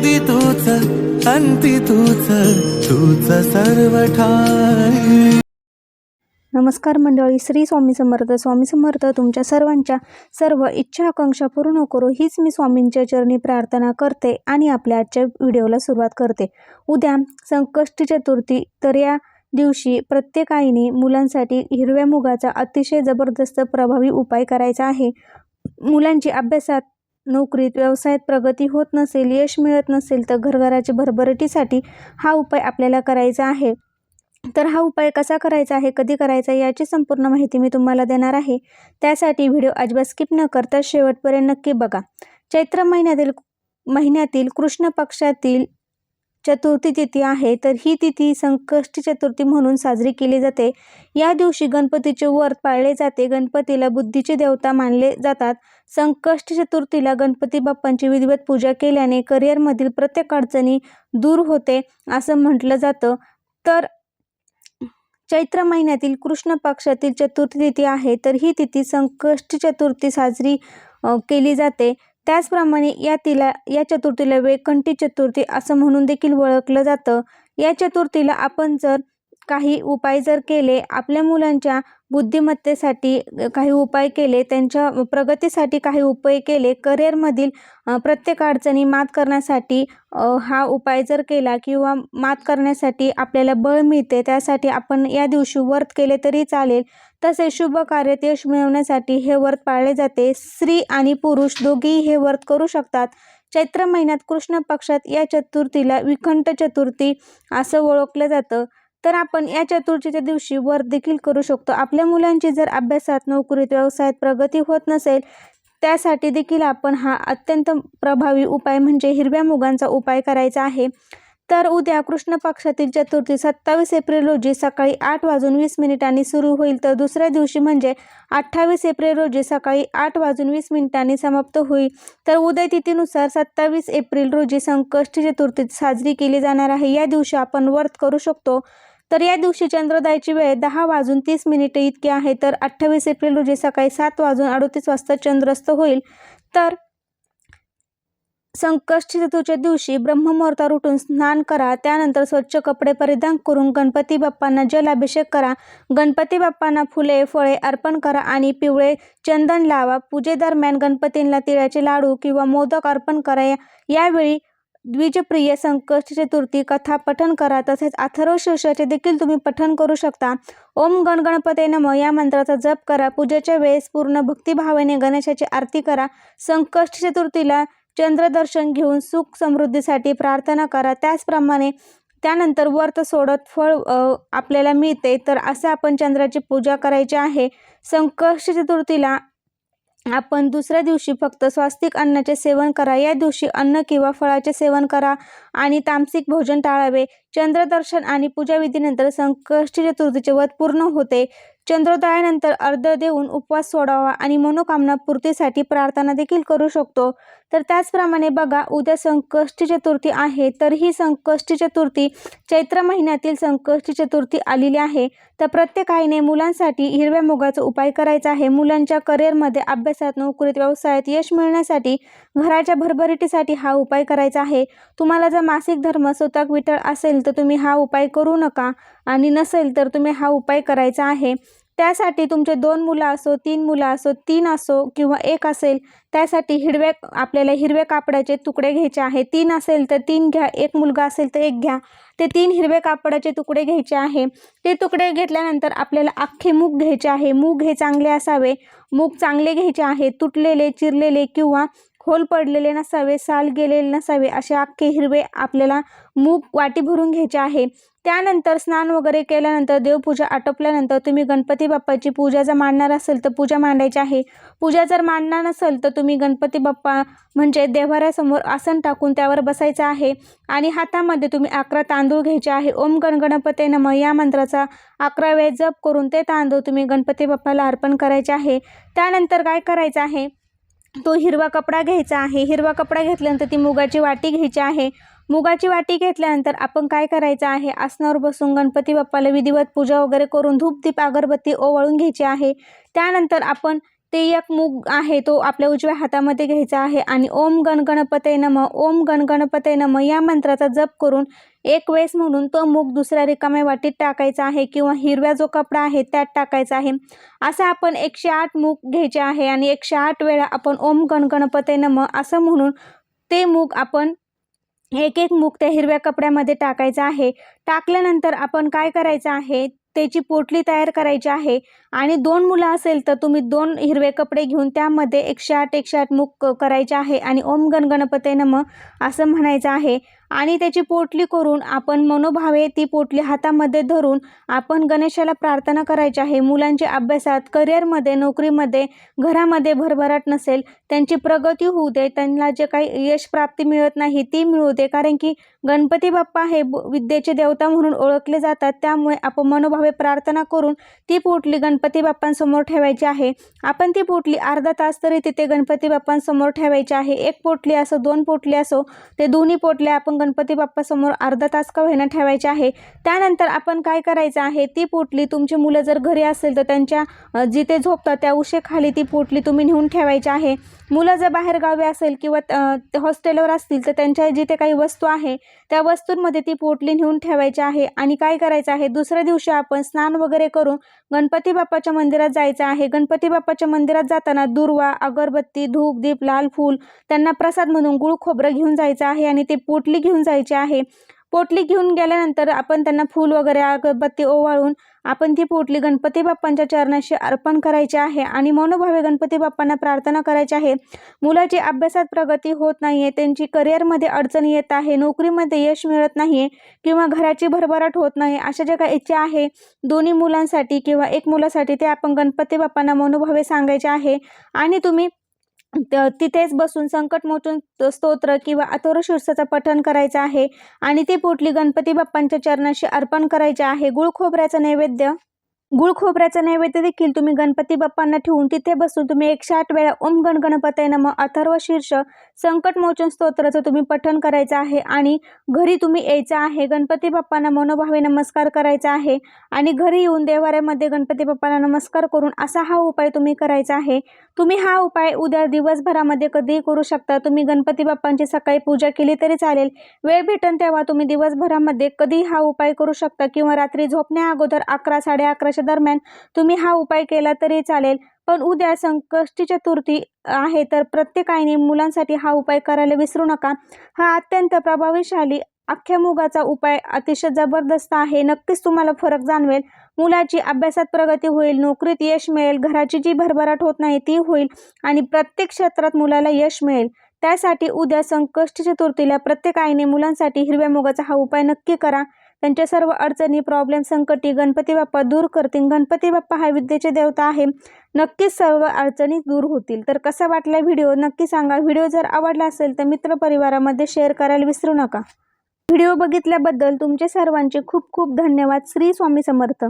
आधी तूच अंती तूच तूच सर्व ठाई नमस्कार मंडळी श्री स्वामी समर्थ. स्वामी समर्थ तुमच्या सर्वांच्या सर्व इच्छा आकांक्षा पूर्ण करू हीच मी स्वामींच्या चरणी प्रार्थना करते आणि आपल्या आजच्या व्हिडिओला सुरुवात करते. उद्या संकष्टी चतुर्थी तर या दिवशी प्रत्येक आईने मुलांसाठी हिरव्या मुगाचा अतिशय जबरदस्त प्रभावी उपाय करायचा आहे. मुलांची अभ्यासात नोकरीत व्यवसायात प्रगती होत नसेल यश मिळत नसेल तर घरघराच्या भरभरटीसाठी हा उपाय आपल्याला करायचा आहे. तर हा उपाय कसा करायचा आहे कधी करायचा आहे याची संपूर्ण माहिती मी तुम्हाला देणार आहे. त्यासाठी व्हिडिओ अजिबात स्किप न करता शेवटपर्यंत नक्की बघा. चैत्र महिन्यातील महिन्यातील कृष्ण पक्षातील चतुर्थी तिथी आहे तर ही तिथी संकष्टी चतुर्थी म्हणून साजरी केली जाते. या दिवशी गणपतीचे व्रत पाळले जाते. गणपतीला बुद्धीचे देवता मानले जातात. संकष्टी चतुर्थीला गणपती बाप्पांची विधिवत पूजा केल्याने करिअरमधील प्रत्येक अडचणी दूर होते असं म्हटलं जातं. तर चैत्र महिन्यातील कृष्ण पक्षातील चतुर्थी तिथी आहे तर ही तिथी संकष्टी चतुर्थी साजरी केली जाते. त्याचप्रमाणे या तिला या चतुर्थीला वेकंठी चतुर्थी असं म्हणून देखील ओळखलं जातं. या चतुर्थीला आपण जर काही उपाय जर केले आपल्या मुलांच्या बुद्धिमत्तेसाठी काही उपाय केले त्यांच्या प्रगतीसाठी काही उपाय केले करिअरमधील प्रत्येक अडचणी मात करण्यासाठी हा उपाय जर केला किंवा मात करण्यासाठी आपल्याला बळ मिळते त्यासाठी आपण या दिवशी व्रत केले तरी चालेल. तसे शुभ कार्यात यश मिळवण्यासाठी हे व्रत पाळले जाते. स्त्री आणि पुरुष दोघेही हे व्रत करू शकतात. चैत्र महिन्यात कृष्ण पक्षात या चतुर्थीला विखंट चतुर्थी असं ओळखलं जातं. तर आपण या चतुर्थीच्या दिवशी वर देखील करू शकतो. आपल्या मुलांची जर अभ्यासात नोकरीत व्यवसायात प्रगती होत नसेल त्यासाठी देखील आपण हा अत्यंत प्रभावी उपाय म्हणजे हिरव्या मुगांचा उपाय करायचा आहे. तर उद्या कृष्ण पक्षातील चतुर्थी सत्तावीस एप्रिल रोजी सकाळी आठ वाजून वीस मिनिटांनी सुरू होईल. तर दुसऱ्या दिवशी म्हणजे अठ्ठावीस एप्रिल रोजी सकाळी आठ वाजून वीस मिनिटांनी समाप्त होईल. तर उदय तिथीनुसार सत्तावीस एप्रिल रोजी संकष्टी चतुर्थी साजरी केली जाणार आहे. या दिवशी आपण व्रत करू शकतो. तर या दिवशी चंद्रोदयाची वेळ दहा वाजून तीस मिनिटे इतकी आहे. तर अठ्ठावीस एप्रिल रोजी सकाळी सात वाजून अडतीस वाजता चंद्रस्त होईल. तर संकष्टी चतुर्थीच्या दिवशी ब्रह्ममुहूर्तावर उठून स्नान करा. त्यानंतर स्वच्छ कपडे परिधान करून गणपती बाप्पांना जल अभिषेक करा. गणपती बाप्पांना फुले फळे अर्पण करा आणि पिवळे चंदन लावा. पूजेदरम्यान गणपतींना तिळाचे लाडू किंवा मोदक अर्पण करा. या- यावेळी द्विजप्रिय संकष्टी चतुर्थी कथा पठन करा. तसेच अथर्व शीर्षाचे देखील तुम्ही पठन करू शकता. ओम गण गणपते नम. या मंत्राचा जप करा. पूजेच्या वेळेस पूर्ण भक्तिभावाने गणेशाची आरती करा. संकष्टी चतुर्थीला चंद्रदर्शन घेऊन सुख समृद्धीसाठी प्रार्थना करा. त्याचप्रमाणे त्यानंतर व्रत सोडत फळ आपल्याला मिळते. तर असं आपण चंद्राची पूजा करायची आहे. संकष्टी चतुर्थीला आपण दुसऱ्या दिवशी फक्त स्वास्तिक अन्नाचे सेवन करा. या दिवशी अन्न किंवा फळाचे सेवन करा आणि तामसिक भोजन टाळावे. चंद्रदर्शन आणि पूजाविधीनंतर संकष्टी चतुर्थीचे व्रत पूर्ण होते. चंद्रोदयानंतर अर्ध देऊन उपवास सोडावा आणि मनोकामना पूर्तीसाठी प्रार्थना देखील करू शकतो. तर त्याचप्रमाणे बघा उद्या संकष्टी चतुर्थी आहे तर ही संकष्टी चतुर्थी चैत्र महिन्यातील संकष्टी चतुर्थी आलेली आहे. तर प्रत्येक आईने मुलांसाठी हिरव्या मुगाचा उपाय करायचा आहे. मुलांच्या करिअरमध्ये अभ्यासात नोकरीत व्यवसायात यश मिळण्यासाठी घराच्या भरभराटीसाठी हा उपाय करायचा आहे. तुम्हाला जर मासिक धर्म स्वतः विटळ असेल तर तुम्ही हा उपाय करू नका आणि नसेल तर तुम्ही हा उपाय करायचा आहे. त्यासाठी तुमचे दोन मुलं असो तीन मुलं असो तीन असो किंवा एक असेल त्यासाठी हिरव्या आपल्याला हिरव्या कापडाचे तुकडे घ्यायचे आहे. तीन असेल तर तीन घ्या एक मुलगा असेल तर एक घ्या. ते तीन हिरव्या कापडाचे तुकडे घ्यायचे आहे. ते तुकडे घेतल्यानंतर आपल्याला अख्खे मूग घ्यायचे आहे. मूग हे चांगले असावे. मूग चांगले घ्यायचे आहे. तुटलेले चिरलेले किंवा खोल पडलेले नसावे साल गेलेले नसावे असे अख्खे हिरवे आपल्याला मूग वाटी भरून घ्यायचे आहे. त्यानंतर स्नान वगैरे केल्यानंतर देवपूजा आटोपल्यानंतर तुम्ही गणपती बाप्पाची पूजा जर मांडणार असेल तर पूजा मांडायची आहे. पूजा जर मांडणार नसेल तर तुम्ही गणपती बाप्पा म्हणजे देव्हाऱ्यासमोर आसन टाकून त्यावर बसायचं आहे. आणि हातामध्ये तुम्ही अकरा तांदूळ घ्यायचे आहे. ओम गणगणपते नम या मंत्राचा अकरा वेळ जप करून ते तांदूळ तुम्ही गणपती बाप्पाला अर्पण करायचे आहे. त्यानंतर काय करायचं आहे? तो हिरवा कपडा घ्यायचा आहे. हिरवा कपडा घेतल्यानंतर ती मुगाची वाटी घ्यायची आहे. मुगाची वाटी घेतल्यानंतर आपण काय करायचं आहे? आसनावर बसून गणपती बाप्पाला विधिवत पूजा वगैरे करून धूपदीप अगरबत्ती ओवाळून घ्यायची आहे. त्यानंतर आपण ते एक मूग आहे तो आपल्या उजव्या हातामध्ये घ्यायचा आहे आणि ओम गणगणपते नम ओम गणगणपते नम या मंत्राचा जप करून एक वेळेस म्हणून तो मूग दुसऱ्या रिकाम्या वाटीत टाकायचा आहे किंवा हिरव्या जो कपडा आहे त्यात टाकायचा आहे. असं आपण एकशे आठ मूग घ्यायचे आहे आणि एकशे आठ वेळा आपण ओम गणगणपते नम असं म्हणून ते मूग आपण एक एक मूग त्या हिरव्या कपड्यामध्ये टाकायचं आहे. टाकल्यानंतर आपण काय करायचं आहे? त्याची पोटली तयार करायची आहे. आणि दोन मुलं असेल तर तुम्ही दोन हिरवे कपडे घेऊन त्यामध्ये एकशे आठ एकशे आठ मुख करायचे आहे. आणि ओम गण गणपते नम असं म्हणायचं आहे. आणि त्याची पोटली करून आपण मनोभावे ती पोटली हातामध्ये धरून आपण गणेशाला प्रार्थना करायची आहे. मुलांच्या अभ्यासात करिअरमध्ये नोकरीमध्ये घरामध्ये भरभराट नसेल त्यांची प्रगती होऊ दे त्यांना जे काही यश प्राप्ती मिळत नाही ती मिळू दे. कारण की गणपती बाप्पा हे ब- विद्येचे देवता म्हणून ओळखले जातात. त्यामुळे आपण मनोभावे प्रार्थना करून ती पोटली गणपती बाप्पांसमोर ठेवायची आहे. आपण ती पोटली अर्धा तास तरी तिथे गणपती बाप्पांसमोर ठेवायची आहे. एक पोटली असो दोन पोटली असो ते दोन्ही पोटल्या आपण गणपती बाप्पासमोर अर्धा तास का होईना ठेवायचे आहे. त्यानंतर आपण काय करायचं आहे? ती पोटली तुमची मुलं जर घरी असेल तर त्यांच्या जिथे झोपतात त्या उशेखाली ती पोटली तुम्ही नेऊन ठेवायची आहे. मुलं जर बाहेरगावी असेल किंवा हॉस्टेलवर असतील तर त्यांच्या जिथे काही वस्तू आहे त्या वस्तूंमध्ये ती पोटली नेऊन ठेवायची आहे. आणि काय करायचं आहे? दुसऱ्या दिवशी आपण स्नान वगैरे करून गणपती बाप्पाच्या मंदिरात जायचं आहे. गणपती बाप्पाच्या मंदिरात जाताना दुर्वा अगरबत्ती धूप दीप लाल फूल त्यांना प्रसाद म्हणून गुळ खोबरं घेऊन जायचं आहे आणि ते पोटली घेऊन घेऊन जायची आहे. पोटली घेऊन गेल्यानंतर आपण त्यांना फूल वगैरे अगरबत्ती ओवाळून आपण ती पोटली गणपती बाप्पांच्या चरणाशी अर्पण करायची आहे आणि मनोभावे गणपती बाप्पांना प्रार्थना करायची आहे. मुलाची अभ्यासात प्रगती होत नाही आहे त्यांची करिअरमध्ये अडचण येत आहे नोकरीमध्ये यश मिळत नाही आहे किंवा घराची भरभराट होत नाही अशा ज्या काही इच्छा आहे दोन्ही मुलांसाठी किंवा एक मुलासाठी ते आपण गणपती बाप्पांना मनोभावे सांगायचे आहे. आणि तुम्ही तिथेच बसून संकटमोचन स्तोत्र किंवा अथर्वशीर्षाचं पठण करायचं आहे. आणि ती पोटली गणपती बाप्पांच्या चरणाशी अर्पण करायचे आहे. गुळ खोबऱ्याचं नैवेद्य गुळ खोबऱ्याचा नैवेद्य देखील तुम्ही गणपती बाप्पांना ठेवून तिथे बसून तुम्ही एकशे आठ वेळा ओम गण गणपतय नम अथर्व शीर्ष संकटमोचन स्तोत्राचं तुम्ही पठण करायचं आहे आणि घरी तुम्ही यायचं आहे. गणपती बाप्पांना मनोभावे नमस्कार करायचा आहे आणि घरी येऊन देवाऱ्यामध्ये गणपती बाप्पांना नमस्कार करून असा हा उपाय तुम्ही करायचा आहे. तुम्ही हा उपाय उद्या दिवसभरामध्ये कधीही करू शकता. तुम्ही गणपती बाप्पांची सकाळी पूजा केली तरी चालेल. वेळ भेटन तेव्हा तुम्ही दिवसभरामध्ये कधी हा उपाय करू शकता किंवा रात्री झोपण्या अगोदर अकरा साडे अकराशे दरम्यान तुम्ही हा उपाय केला तरी चालेल. पण उद्या संकष्टी चतुर्थी आहे तर प्रत्येक आईने मुलांसाठी हा उपाय करायला विसरू नका. हा अत्यंत प्रभावीशाली अख्ख्या मुगाचा उपाय अतिशय जबरदस्त आहे. नक्कीच तुम्हाला फरक जाणवेल. मुलाची अभ्यासात प्रगती होईल नोकरीत यश मिळेल घराची जी भरभराट होत नाही ती होईल आणि प्रत्येक क्षेत्रात मुलाला यश मिळेल. त्यासाठी उद्या संकष्टी चतुर्थीला प्रत्येक आईने मुलांसाठी हिरव्या मुगाचा हा उपाय नक्की करा. त्यांच्या सर्व अडचणी प्रॉब्लेम संकटी गणपती बाप्पा दूर करतील. गणपती बाप्पा हा विद्येचे देवता आहे. नक्कीच सर्व अडचणी दूर होतील. तर कसा वाटला व्हिडिओ? नक्की सांगा. व्हिडिओ जर आवडला असेल तर मित्रपरिवारामध्ये शेअर करायला विसरू नका. व्हिडिओ बघितल्याबद्दल तुमचे सर्वांचे खूप खूप धन्यवाद. श्री स्वामी समर्थ.